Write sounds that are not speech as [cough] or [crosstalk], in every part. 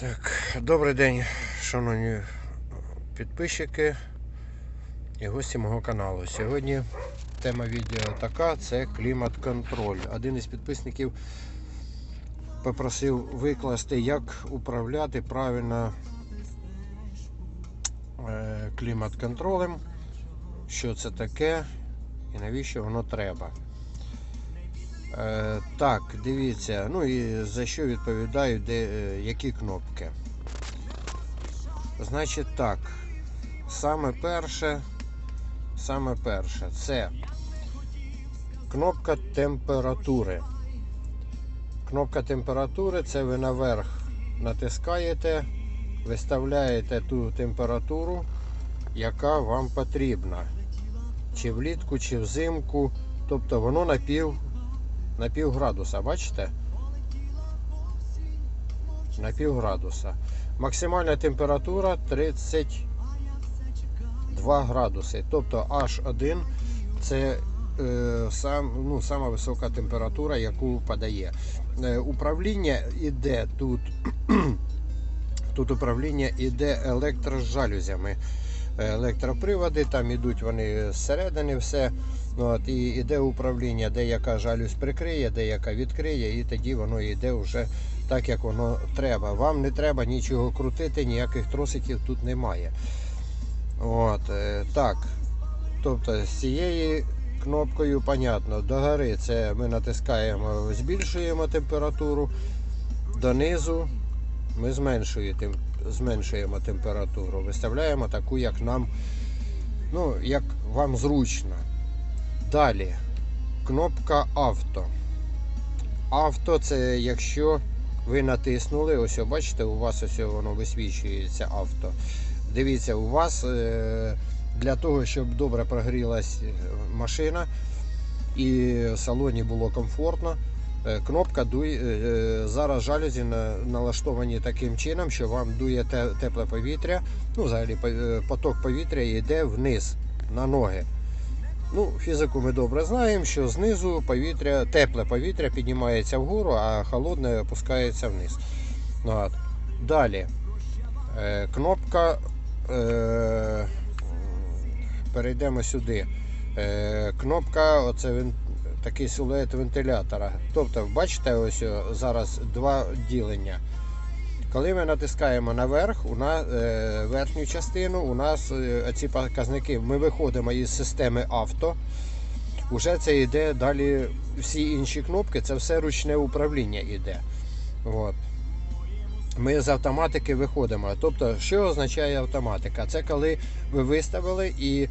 Так, добрий день, шановні підписчики і гості мого каналу. Сьогодні тема відео така: це клімат-контроль. Один із підписників попросив викласти, як управляти правильно е, клімат-контролем, що це таке і навіщо воно треба. Е, так, дивіться, ну і за що відповідають де, е, які кнопки. Значить так, саме перше, саме перше це кнопка температури. Кнопка температури це ви наверх натискаєте, виставляєте ту температуру, яка вам потрібна. Чи влітку, чи взимку. Тобто воно на пів на пів градуса, бачите? На пів градуса. Максимальна температура 32 градуси. Тобто H1 це е, сам, ну, сама висока температура, яку подає. Е, управління іде тут. [clears throat] Тут управління іде електрожалюзями. Е, Електроприводи, там ідуть вони зсередини все. От, і йде управління, де яка жалюзь прикриє, де яка відкриє, і тоді воно йде вже так, як воно треба. Вам не треба нічого крутити, ніяких тросиків тут немає. От, е, так. Тобто з цією кнопкою, понятно, догори це ми натискаємо, збільшуємо температуру, донизу ми зменшуємо температуру. Виставляємо таку, як нам, ну, як вам зручно. Далі кнопка авто. Авто це якщо ви натиснули, ось бачите, у вас ось воно висвічується авто. Дивіться, у вас е, для того, щоб добре прогрілась е, машина і в салоні було комфортно, е, кнопка дує. Зараз жалюзі налаштовані таким чином, що вам дує тепле повітря. Ну, взагалі поток повітря йде вниз на ноги. Ну, фізику ми добре знаємо, що знизу повітря, тепле повітря піднімається вгору, а холодне опускається вниз. Ну. Далі. Е, кнопка. Е, перейдемо сюди. Е, кнопка, оце він, такий силует вентилятора. Тобто, бачите, ось зараз два ділення. Коли ми натискаємо наверх, у нас е, верхню частину, у нас е, ці показники, ми виходимо із системи авто. Уже це йде далі. Всі інші кнопки, це все ручне управління йде. От. Ми з автоматики виходимо. Тобто, що означає автоматика? Це коли ви виставили і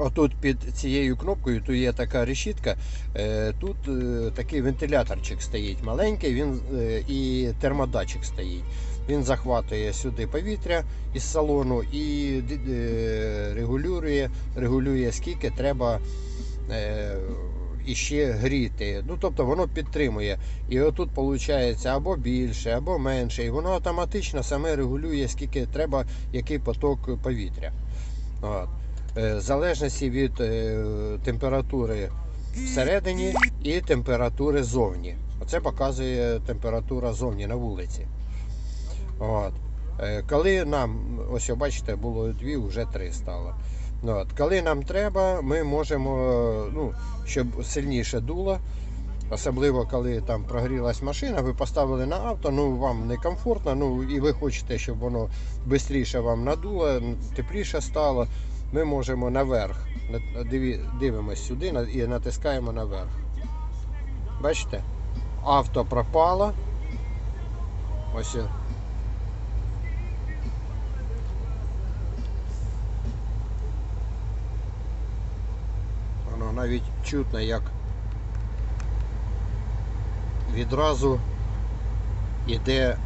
отут під цією кнопкою тут є така решітка. Е, Тут е, такий вентиляторчик стоїть маленький, він е, і термодатчик стоїть. Він захватує сюди повітря із салону і регулює, регулює скільки треба іще гріти. Ну, тобто воно підтримує. І отут виходить або більше, або менше. І воно автоматично саме регулює, скільки треба, який поток повітря. От. Е, В залежності від е, температури всередині і температури зовні. Оце показує температура зовні на вулиці. От. Е, Коли нам, ось бачите, було дві, вже три стало. Ну, От. Коли нам треба, ми можемо, ну, щоб сильніше дуло, особливо коли там прогрілась машина, ви поставили на авто, ну вам некомфортно, ну і ви хочете, щоб воно швидше вам надуло, тепліше стало. Ми можемо наверх. Дивимось сюди і натискаємо наверх. Бачите? Авто пропало. Ось. Воно навіть чутно, як відразу іде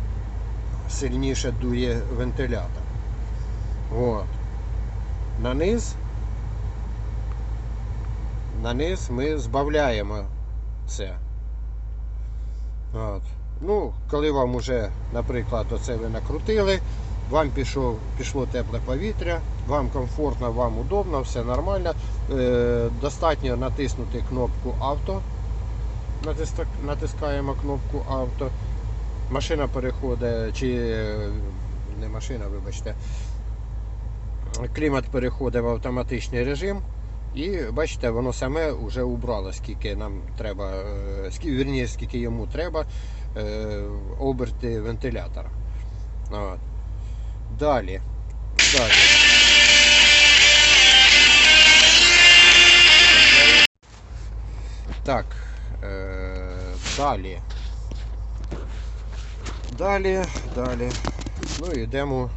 сильніше дує вентилятор. От. На низ. На низ ми збавляємо це. От. Ну, коли вам уже, наприклад, оце ви накрутили, вам пішов, пішло тепле повітря, вам комфортно, вам удобно, все нормально. Е, достатньо натиснути кнопку авто. Натискаємо кнопку авто. машина переходить, чи не машина, вибачте, клімат переходить в автоматичний режим. І бачите, воно саме вже убрало, скільки нам треба, е, скі- вірніше, скільки йому треба е, оберти вентилятора. От. Далі. Далі. Так. Е, далі. Далі, далі. Ну, йдемо, йде-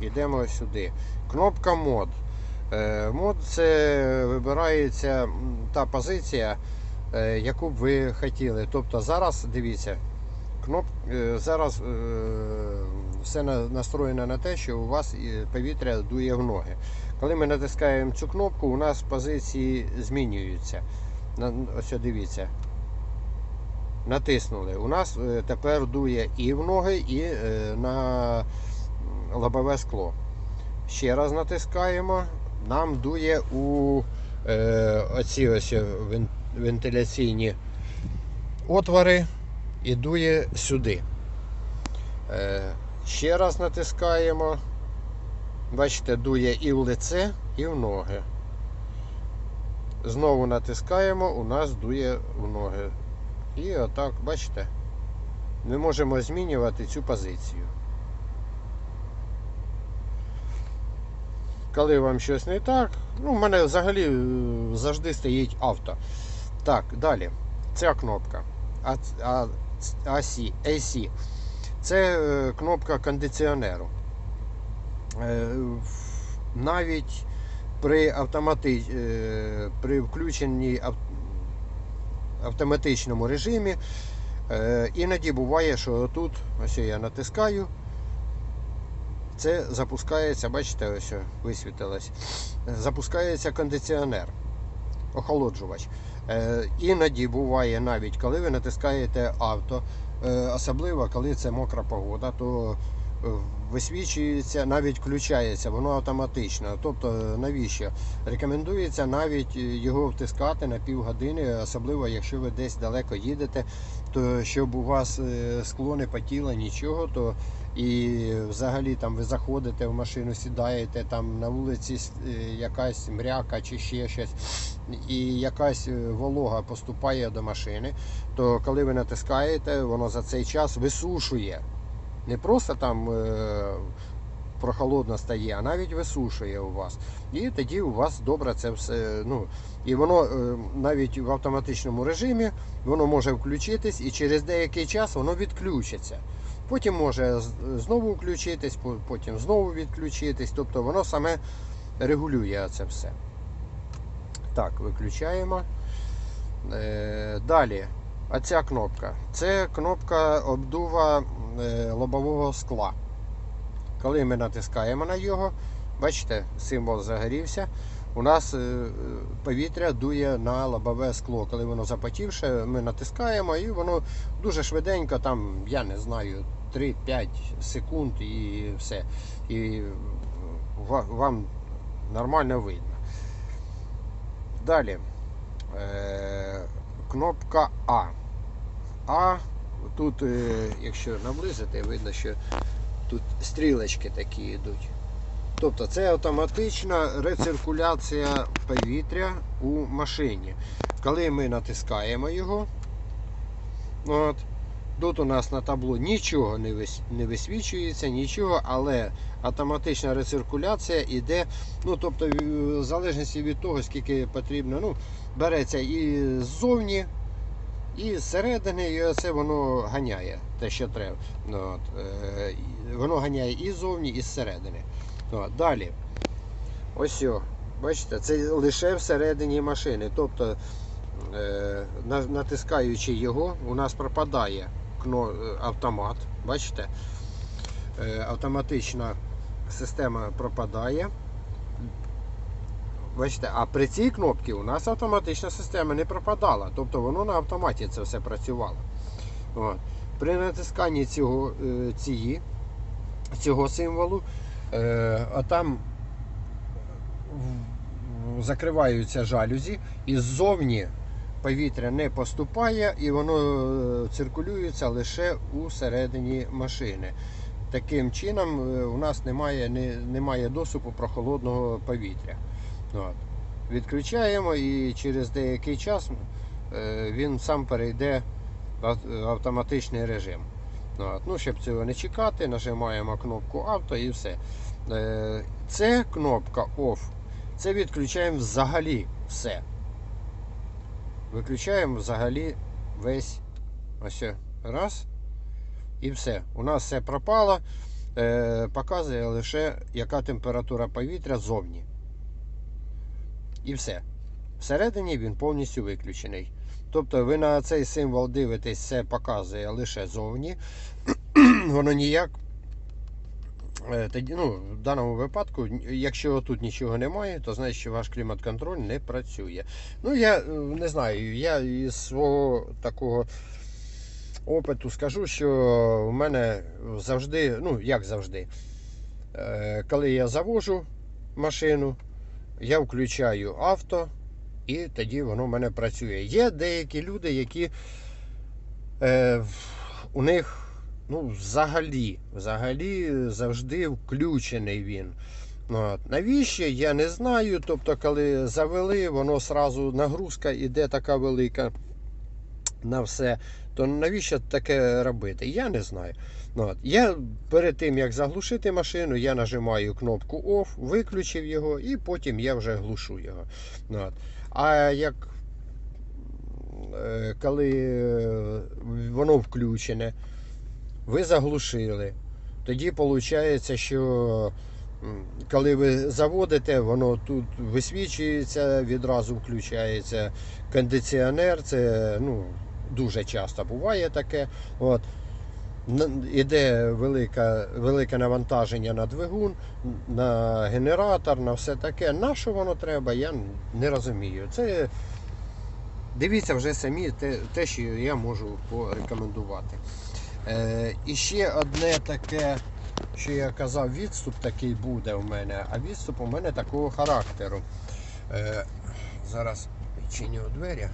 йдемо сюди. Кнопка мод. Е, Мод це вибирається та позиція, е, яку б ви хотіли. Тобто зараз дивіться, кноп, е, зараз все на- настроєно на те, що у вас повітря дує в ноги. Коли ми натискаємо цю кнопку, у нас позиції змінюються. Ось дивіться. Натиснули. У нас тепер дує і в ноги, і на лобове скло. Ще раз натискаємо. Нам дує у е, оці ось вентиляційні отвори і дує сюди. Е, ще раз натискаємо. Бачите, дує і в лице, і в ноги. Знову натискаємо, у нас дує в ноги. І отак, бачите, ми можемо змінювати цю позицію. Коли вам щось не так, ну, в мене взагалі е, завжди стоїть авто. Так, далі. Ця кнопка. AC, AC. Це е, кнопка кондиціонеру. Е, навіть при, автомати... е, при включенні автоматичному режимі е, іноді буває, що тут, ось я натискаю, це запускається, бачите, ось висвітилось, запускається кондиціонер, охолоджувач. Е, Іноді буває навіть, коли ви натискаєте авто, е, особливо коли це мокра погода, то е, висвічується, навіть включається, воно автоматично. Тобто, навіщо? Рекомендується навіть його втискати на півгодини, особливо якщо ви десь далеко їдете, то щоб у вас скло не потіло нічого, то і взагалі там ви заходите в машину, сідаєте, там на вулиці е, якась мряка чи ще щось, і якась е, волога поступає до машини, то коли ви натискаєте, воно за цей час висушує. Не просто там е, прохолодно стає, а навіть висушує у вас. І тоді у вас добре це все. Ну, і воно навіть в автоматичному режимі воно може включитись і через деякий час воно відключиться. Потім може знову включитись, потім знову відключитись. Тобто воно саме регулює це все. Так, виключаємо. Е, далі. Оця кнопка. Це кнопка обдува е, лобового скла. Коли ми натискаємо на його, бачите, символ загорівся. У нас е, повітря дує на лобове скло. Коли воно запотівше, ми натискаємо і воно дуже швиденько, там, я не знаю, 3-5 секунд і все. І вам нормально видно. Далі. Е, кнопка А. А. Тут, е, якщо наблизити, видно, що тут стрілочки такі йдуть. Тобто це автоматична рециркуляція повітря у машині. Коли ми натискаємо його, от, тут у нас на табло нічого не вис- не висвічується, нічого, але автоматична рециркуляція йде, ну, тобто, в залежності від того, скільки потрібно, ну, береться і ззовні, і зсередини, і оце воно ганяє те, що треба. Ну, От, е, воно ганяє і ззовні, і зсередини. От, далі. Ось, бачите, це лише всередині машини. Тобто, е, натискаючи його, у нас пропадає е, автомат. Бачите? Е, автоматична система пропадає. Бачите, а при цій кнопці у нас автоматична система не пропадала. Тобто воно на автоматі це все працювало. От. При натисканні цього, цієї, цього символу, а там закриваються жалюзі і ззовні повітря не поступає і воно е, циркулюється лише у середині машини. Таким чином е, у нас немає, не, немає доступу прохолодного повітря. От. Відключаємо і через деякий час е, він сам перейде в автоматичний режим. От. Ну, щоб цього не чекати, нажимаємо кнопку авто і все. Е, Це кнопка OFF. Це відключаємо взагалі все. Виключаємо взагалі весь ось раз. І все. У нас все пропало. Е, показує лише яка температура повітря зовні. І все. Всередині він повністю виключений. Тобто ви на цей символ дивитесь, це показує лише зовні. [clears throat] Воно ніяк. е, ну, в даному випадку, якщо тут нічого немає, то значить, що ваш клімат-контроль не працює. Ну, я е, не знаю, я із свого такого опиту скажу, що в мене завжди, ну як завжди, е, коли я завожу машину, я включаю авто, і тоді воно в мене працює. Є деякі люди, які е, у них ну, взагалі, взагалі завжди включений він. От. Навіщо? Я не знаю. Тобто, коли завели, воно сразу нагрузка іде така велика на все. То навіщо таке робити? Я не знаю. От. Я перед тим як заглушити машину, я нажимаю кнопку OFF, виключив його, і потім я вже глушу його. От. А як е, коли е, воно включене, ви заглушили, тоді виходить, що коли ви заводите, воно тут висвічується, відразу включається кондиціонер. Це ну, дуже часто буває таке. От. Іде велика, велике навантаження на двигун, на генератор, на все таке. На що воно треба, я не розумію. Це дивіться вже самі те, те що я можу порекомендувати. Е, і ще одне таке, що я казав, відступ такий буде у мене, а відступ у мене такого характеру. Е, зараз відчиню двері.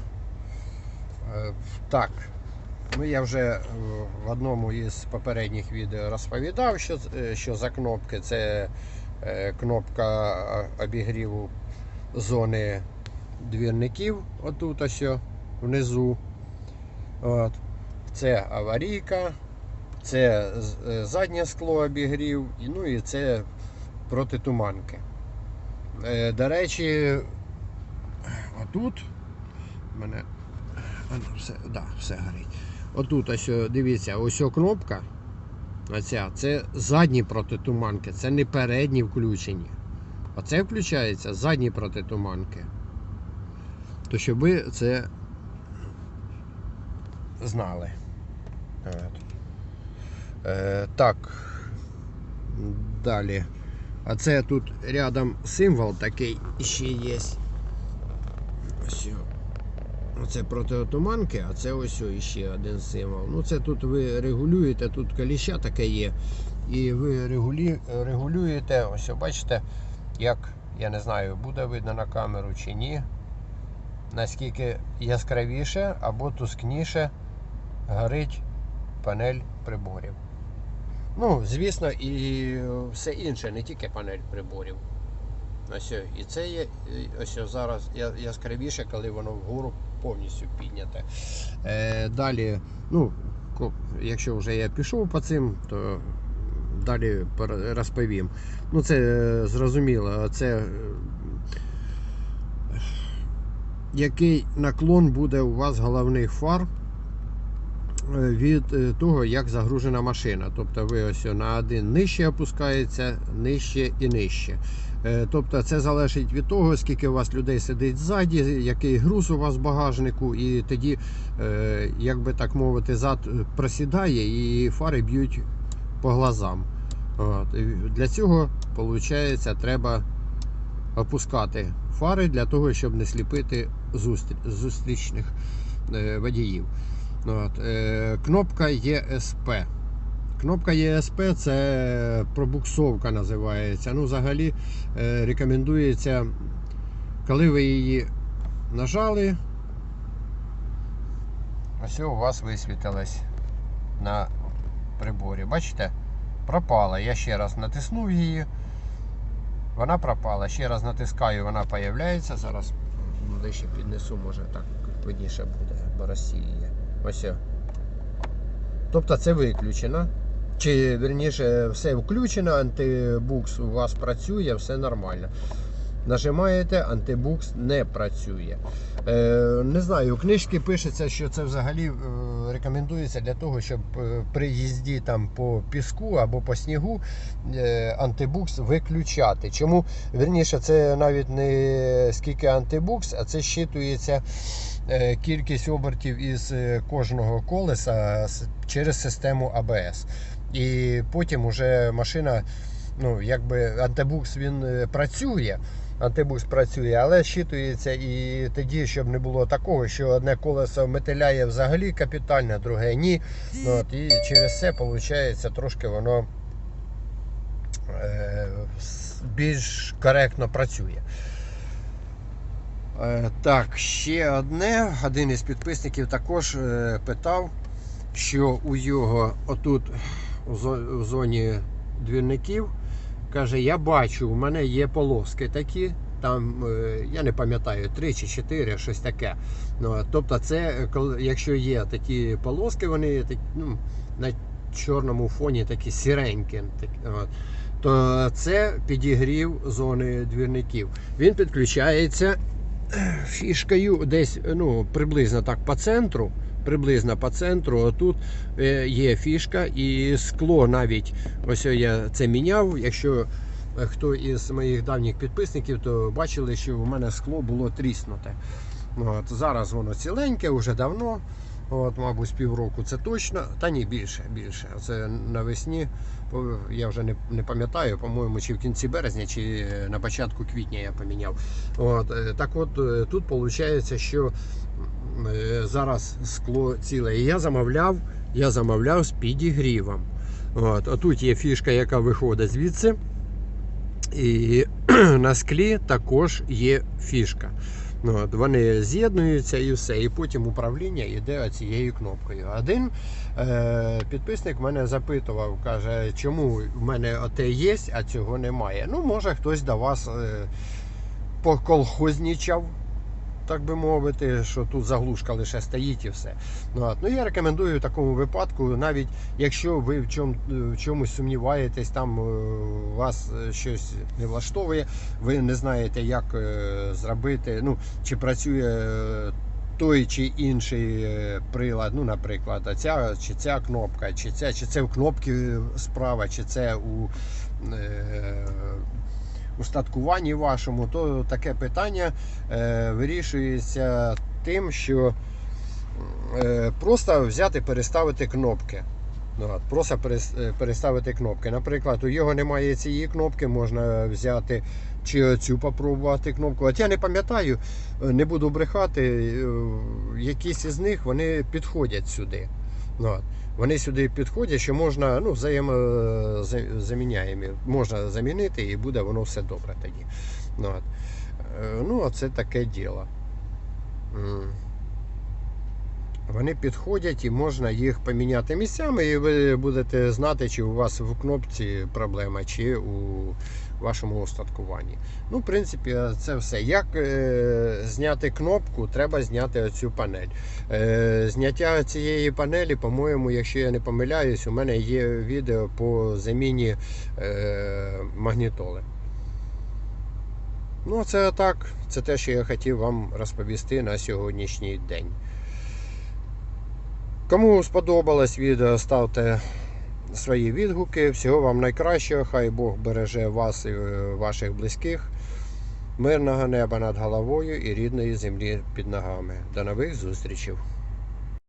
Е, так. Ну, я вже е, в одному із попередніх відео розповідав, що, е, що за кнопки. Це е, кнопка обігріву зони двірників, отут ось внизу. От. Це аварійка, це заднє скло обігрів, ну і це протитуманки. До речі, отут мене ну, все, да, все горить. Отут ось дивіться, ось кнопка. Оця, це задні протитуманки, це не передні включені. Оце включається задні протитуманки. То щоб ви це знали. Е, так. Далі. А це тут рядом символ такий ще є. Ось. Оце протиотуманки, а це ось ще один символ. Ну це тут ви регулюєте, тут каліща таке є. І ви регулі... регулюєте, ось бачите, як, я не знаю, буде видно на камеру чи ні. Наскільки яскравіше або тускніше горить панель приборів. Ну, звісно, і все інше, не тільки панель приборів. Ось, і це є ось зараз яскравіше, коли воно вгору повністю підняте. Е, далі, ну, якщо вже я пішов по цим, то далі розповім. Ну, це е, зрозуміло, це е, який наклон буде у вас головних фар е, від того, як загружена машина. Тобто ви ось на один нижче опускається, нижче і нижче. Е, Тобто це залежить від того, скільки у вас людей сидить ззаді, який груз у вас в багажнику, і тоді, е, як би так мовити, зад просідає і фари б'ють по глазам. От. Для цього, виходить, треба опускати фари для того, щоб не сліпити зустрі- зустрічних е, водіїв. От. Кнопка ESP. Кнопка ESP це пробуксовка називається. Ну, взагалі е, рекомендується, коли ви її нажали, ось у вас висвітилось на приборі. Бачите? Пропала. Я ще раз натиснув її. Вона пропала. Ще раз натискаю, вона появляється. Зараз дещо піднесу, може так видніше буде, бо розсіює. Ось. Тобто це виключено. Чи верніше все включено, антибукс у вас працює, все нормально. Нажимаєте, антибукс не працює. Е, не знаю, у книжці пишеться, що це взагалі е, рекомендується для того, щоб е, при їзді там по піску або по снігу е, антибукс виключати. Чому верніше, це навіть не скільки антибукс, а це щитується кількість обертів із кожного колеса через систему АБС. І потім уже машина, ну якби антибукс він е, працює. Антибукс працює, але щитується і тоді, щоб не було такого, що одне колесо метеляє взагалі капітально, друге ні. Ну, от, і через це виходить трошки воно е, більш коректно працює. Е, Так, ще одне. Один із підписників також е, питав, що у його отут в зоні двірників каже: Я бачу, у мене є полоски такі. Там, е, я не пам'ятаю, 3 чи 4, щось таке. Ну, тобто, це, якщо є такі полоски, вони ну, на чорному фоні такі сіренькі, так, то це підігрів зони двірників. Він підключається фішкою десь ну, приблизно так по центру. Приблизно по центру. Отут е, є фішка і скло навіть ось я це міняв. Якщо е, хто із моїх давніх підписників, то бачили, що у мене скло було тріснуте. От, зараз воно ціленьке, вже давно. От, мабуть, півроку це точно. Та ні, більше, більше. Це навесні. Я вже не, не пам'ятаю, по-моєму, чи в кінці березня, чи на початку квітня я поміняв. От, е, так от е, тут виходить, що е, зараз скло ціле. І я замовляв, я замовляв з підігрівом. От, отут є фішка, яка виходить звідси. І [clears throat] на склі також є фішка. От, вони з'єднуються і все. І потім управління йде цією кнопкою. Один е, підписник мене запитував, каже, чому в мене оте є, а цього немає. Ну, може, хтось до вас е, поколхознічав, так би мовити, що тут заглушка лише стоїть і все. Ну, от. ну я рекомендую в такому випадку, навіть якщо ви в, чом, в чомусь сумніваєтесь, там е, вас е, щось не влаштовує, ви не знаєте, як е, зробити, ну, чи працює. Той чи інший прилад, ну, наприклад, ця чи ця кнопка, чи ця, чи це в кнопці справа, чи це у е, устаткуванні вашому, то таке питання е, вирішується тим, що е, просто взяти переставити кнопки. Ну, Просто е, переставити кнопки. Наприклад, у його немає цієї кнопки, можна взяти чи цю попробувати кнопку. От я не пам'ятаю, е, не буду брехати, е, якісь із них вони підходять сюди. Ну, от. Вони сюди підходять, що можна ну, взаємозаміняємо. Можна замінити і буде воно все добре тоді. Ну, от. Е, ну а це таке діло. Вони підходять і можна їх поміняти місцями, і ви будете знати, чи у вас в кнопці проблема, чи у вашому устаткуванні. Ну, в принципі, це все. Як е, зняти кнопку, треба зняти оцю панель. Е, зняття цієї панелі, по-моєму, якщо я не помиляюсь, у мене є відео по заміні е, магнітоли. Ну, це так. Це те, що я хотів вам розповісти на сьогоднішній день. Кому сподобалось відео, ставте свої відгуки. Всього вам найкращого. Хай Бог береже вас і е, ваших близьких. Мирного неба над головою і рідної землі під ногами. До нових зустрічей!